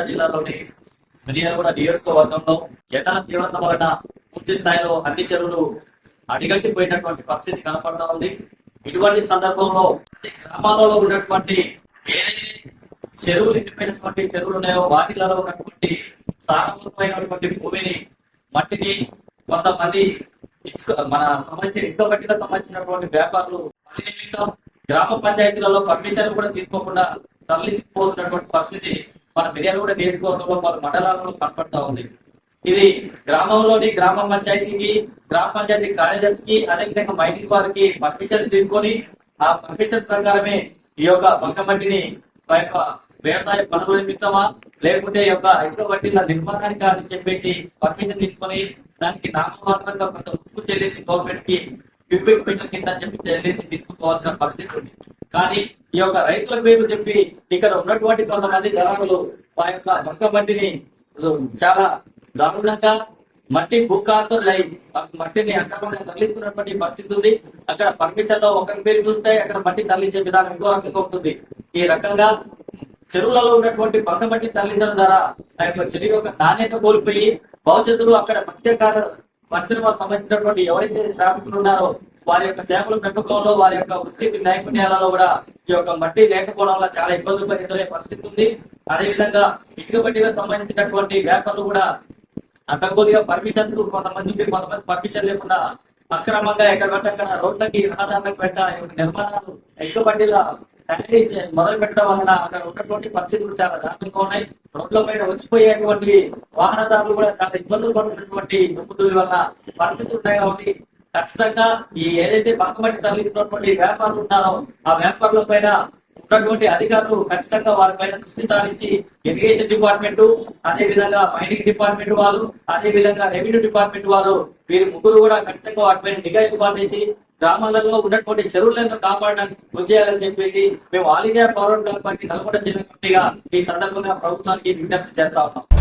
జిల్లాలోని మిర్యాలగూడ నియోజకవర్గంలో ఎండల తీవ్రత వలన పూర్తి స్థాయిలో అన్ని చెరువులు అడిగట్టిపోయినటువంటి పరిస్థితి కనపడతా ఉంది. ఇటువంటి సందర్భంలో గ్రామాలలో ఉన్నటువంటి ఏదైతే చెరువులు ఎండిపోయినటువంటి చెరువులు ఉన్నాయో వాటిలలో ఉన్నటువంటి సారవంతమైనటువంటి భూమిని మట్టిని కొంతమంది ఇసుక మన సంబంధించిన ఇసుక మట్టిగా సంబంధించినటువంటి వ్యాపారులు గ్రామ పంచాయతీలలో పర్మిషన్ కూడా తీసుకోకుండా తరలించిపోతున్నటువంటి పరిస్థితి మన మిర్యాలగూడ నియోజకవర్గంలో పలు మండలాలలో కనపడతా ఉంది. ఇది గ్రామంలోని గ్రామ పంచాయతీకి గ్రామ పంచాయతీ కార్యదర్శికి అదేవిధంగా మైనింగ్ వారికి పర్మిషన్ తీసుకొని ఆ పర్మిషన్ ప్రకారమే ఈ యొక్క బంకమట్టిని ఆ యొక్క వ్యవసాయ పనుల నిమిత్తమా లేకుంటే ఈ యొక్క ఐదు వడ్డీల నిర్మాణానికి అని చెప్పేసి పర్మిషన్ తీసుకొని దానికి నామమాత్రంగా కొంత ఉప్పు చెల్లించి గవర్నమెంట్కి విప్పిపోయిన కింద చెప్పి చెల్లించి తీసుకుపోవాల్సిన పరిస్థితి ఉంది. కానీ ఈ యొక్క రైతుల పేరు చెప్పి ఇక్కడ ఉన్నటువంటి కొంతమంది దళారులు ఆ యొక్క బంకమట్టిని చాలా దారుణంగా మట్టి భూకాస్తులై మట్టిని అక్రమంగా తరలిస్తున్నటువంటి పరిస్థితి ఉంది. అక్కడ పర్మిషన్లో ఒకరి పేరు ఉంటే అక్కడ మట్టి తరలించే విధానం ఇంకో రకంగా ఉంటుంది. ఈ రకంగా చెరువులలో ఉన్నటువంటి బంక మట్టి తరలించడం ద్వారా ఆ యొక్క చెరువు యొక్క నాణ్యత కోల్పోయి భవిష్యత్తులో అక్కడ మత్స్యకార పరిశ్రమకు సంబంధించినటువంటి ఎవరైతే శ్రామికులు ఉన్నారో వారి యొక్క చేపల పెంపకంలో వారి యొక్క వృత్తి నైపుణ్యాలలో కూడా ఈ యొక్క మట్టి లేకపోవడం వల్ల చాలా ఇబ్బందులు ఎదురయ్యే పరిస్థితి ఉంది. అదేవిధంగా ఇటుక బట్టిగా సంబంధించినటువంటి వ్యాపారులు కూడా అడ్డగోలుగా పర్మిషన్స్ కొంతమంది కొంతమంది పర్మిషన్ లేకుండా అక్రమంగా ఎక్కడ పడితే అక్కడ రోడ్లకి రహదారులకు పెట్ట ఈ యొక్క నిర్మాణాలు ఇటుక మట్టిల తయారీ మొదలు పెట్టడం వలన అక్కడ ఉన్నటువంటి పరిస్థితులు చాలా దారుణంగా ఉన్నాయి. రోడ్ల పైన వచ్చిపోయేటువంటి వాహనదారులు కూడా చాలా ఇబ్బందులు పడుతున్నటువంటి దుమ్ముతుల వల్ల పరిస్థితులు ఉన్నాయి? కాబట్టి ఖచ్చితంగా ఈ ఏదైతే బంకమట్టి తరలిస్తున్నటువంటి వ్యాపారులు ఉన్నారో ఆ వ్యాపారుల పైన ఉన్నటువంటి అధికారులు ఖచ్చితంగా వారి పైన దృష్టి సారించి ఇరిగేషన్ డిపార్ట్మెంట్ అదే విధంగా మైనింగ్ డిపార్ట్మెంట్ వాళ్ళు అదే విధంగా రెవెన్యూ డిపార్ట్మెంట్ వాళ్ళు వీరి ముగ్గురు కూడా ఖచ్చితంగా వాటిపైన నిఘా ఎక్కువ చేసి గ్రామాలలో ఉన్నటువంటి చెరువులను కాపాడడానికి కృషి చేయాలని చెప్పేసి మేము all India power party Nalgonda జిల్లా కమిటీగా ఈ సందర్భంగా ప్రభుత్వానికి విజ్ఞప్తి చేస్తా ఉన్నాం.